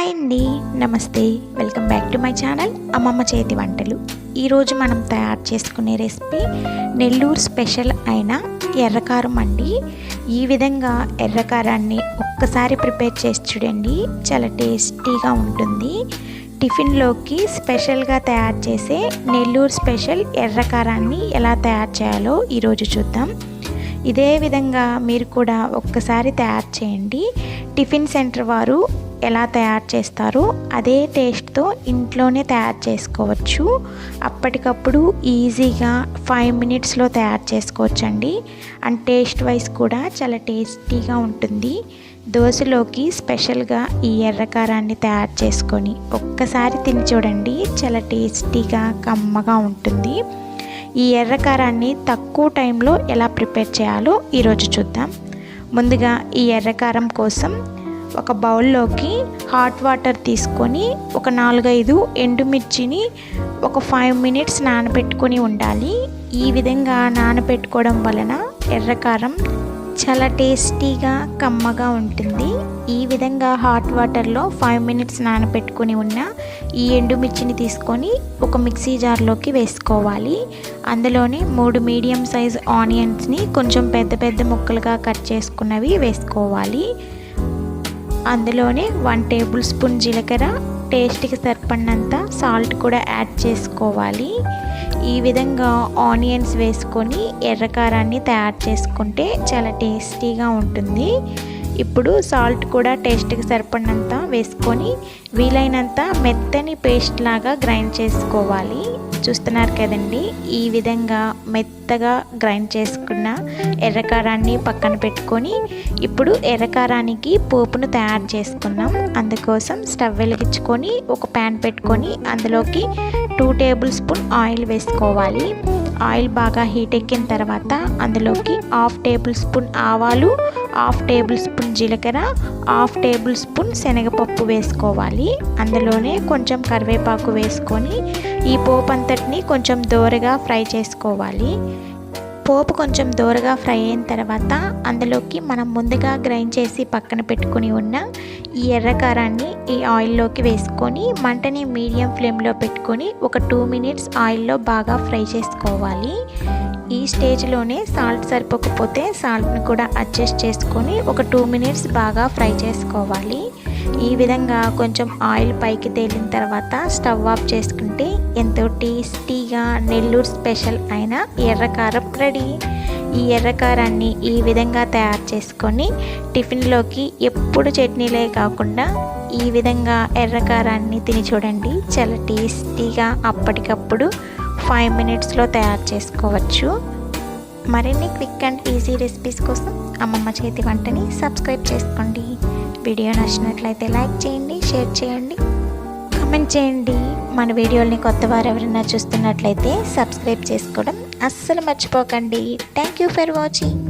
Hi అండి నమస్తే. Welcome back to my channel అమ్మమ్మ చేతి వంటలు. ఈరోజు మనం తయారు చేసుకునే రెసిపీ నెల్లూరు స్పెషల్ అయిన ఎర్రకారం అండి. ఈ విధంగా ఎర్రకారాన్ని ఒక్కసారి ప్రిపేర్ చేసి చూడండి చాలా టేస్టీగా ఉంటుంది. టిఫిన్లోకి స్పెషల్గా తయారు చేసే నెల్లూరు స్పెషల్ ఎర్రకారాన్ని ఎలా తయారు చేయాలో ఈరోజు చూద్దాం. ఇదే విధంగా మీరు కూడా ఒక్కసారి తయారు చేయండి. టిఫిన్ సెంటర్ వారు ఎలా తయారు చేస్తారో అదే టేస్ట్తో ఇంట్లోనే తయారు చేసుకోవచ్చు. అప్పటికప్పుడు ఈజీగా ఫైవ్ మినిట్స్లో తయారు చేసుకోవచ్చండి. అండ్ టేస్ట్ వైజ్ కూడా చాలా టేస్టీగా ఉంటుంది. దోశలోకి స్పెషల్గా ఈ ఎర్రకారాన్ని తయారు చేసుకొని ఒక్కసారి తిని చూడండి. చాలా టేస్టీగా కమ్మగా ఉంటుంది. ఈ ఎర్రకారాన్ని తక్కువ టైంలో ఎలా ప్రిపేర్ చేయాలో ఈరోజు చూద్దాం. ముందుగా ఈ ఎర్రకారం కోసం ఒక బౌల్లోకి హాట్ వాటర్ తీసుకొని ఒక నాలుగైదు ఎండుమిర్చిని ఒక ఫైవ్ మినిట్స్ నానబెట్టుకొని ఉండాలి. ఈ విధంగా నానబెట్టుకోవడం వలన ఎర్రకారం చాలా టేస్టీగా కమ్మగా ఉంటుంది. ఈ విధంగా హాట్ వాటర్లో ఫైవ్ మినిట్స్ నానబెట్టుకుని ఉన్న ఈ ఎండుమిర్చిని తీసుకొని ఒక మిక్సీ జార్లోకి వేసుకోవాలి. అందులోనే మూడు మీడియం సైజ్ ఆనియన్స్ని కొంచెం పెద్ద పెద్ద ముక్కలుగా కట్ చేసుకున్నవి వేసుకోవాలి. అందులోనే వన్ టేబుల్ స్పూన్ జీలకర్ర టేస్ట్కి సరిపడినంత సాల్ట్ కూడా యాడ్ చేసుకోవాలి. ఈ విధంగా ఆనియన్స్ వేసుకొని ఎర్రకారాన్ని తయారు చేసుకుంటే చాలా టేస్టీగా ఉంటుంది. ఇప్పుడు సాల్ట్ కూడా టేస్ట్కి సరిపడినంత వేసుకొని వీలైనంత మెత్తని పేస్ట్ లాగా గ్రైండ్ చేసుకోవాలి. చూస్తున్నారు కదండి. ఈ విధంగా మెత్తగా గ్రైండ్ చేసుకున్న ఎర్రకారాన్ని పక్కన పెట్టుకొని ఇప్పుడు ఎర్రకారానికి పోపును తయారు చేసుకున్నాం అందుకోసం స్టవ్ వెలిగించుకొని ఒక ప్యాన్ పెట్టుకొని అందులోకి టూ టేబుల్ స్పూన్ ఆయిల్ వేసుకోవాలి. ఆయిల్ బాగా హీట్ ఎక్కిన తర్వాత అందులోకి హాఫ్ టేబుల్ స్పూన్ ఆవాలు హాఫ్ టేబుల్ స్పూన్ జీలకర్ర హాఫ్ టేబుల్ స్పూన్ శనగపప్పు వేసుకోవాలి. అందులోనే కొంచెం కరివేపాకు వేసుకొని ఈ పోపు అంతటిని కొంచెం దోరగా ఫ్రై చేసుకోవాలి. పోపు కొంచెం దోరగా ఫ్రై అయిన తర్వాత అందులోకి మనం ముందుగా గ్రైండ్ చేసి పక్కన పెట్టుకుని ఉన్న ఈ ఎర్రకారాన్ని ఈ ఆయిల్లోకి వేసుకొని మంటని మీడియం ఫ్లేమ్లో పెట్టుకొని ఒక టూ మినిట్స్ ఆయిల్లో బాగా ఫ్రై చేసుకోవాలి. ఈ స్టేజ్లోనే సాల్ట్ సరిపోకపోతే సాల్ట్ని కూడా అడ్జస్ట్ చేసుకొని ఒక టూ మినిట్స్ బాగా ఫ్రై చేసుకోవాలి. ఈ విధంగా కొంచెం ఆయిల్ పైకి తేలిన తర్వాత స్టవ్ ఆఫ్ చేసుకుంటే ఎంతో టేస్టీగా నెల్లూరు స్పెషల్ అయిన ఎర్రకారం రెడీ. ఈ ఎర్రకారాన్ని ఈ విధంగా తయారు చేసుకొని టిఫిన్లోకి ఎప్పుడు చట్నీలే కాకుండా ఈ విధంగా ఎర్రకారాన్ని తిని చూడండి. చాలా టేస్టీగా అప్పటికప్పుడు ఫైవ్ మినిట్స్లో తయారు చేసుకోవచ్చు. మరిన్ని క్విక్ అండ్ ఈజీ రెసిపీస్ కోసం అమ్మమ్మ చేతి వంటని సబ్స్క్రైబ్ చేసుకోండి. వీడియో నచ్చినట్లయితే లైక్ చేయండి షేర్ చేయండి. కామెంట్ చేయండి. మన వీడియోల్ని కొత్త వారు ఎవరైనా చూస్తున్నట్లయితే సబ్స్క్రైబ్ చేసుకోవడం అస్సలు మర్చిపోకండి. Thank you for watching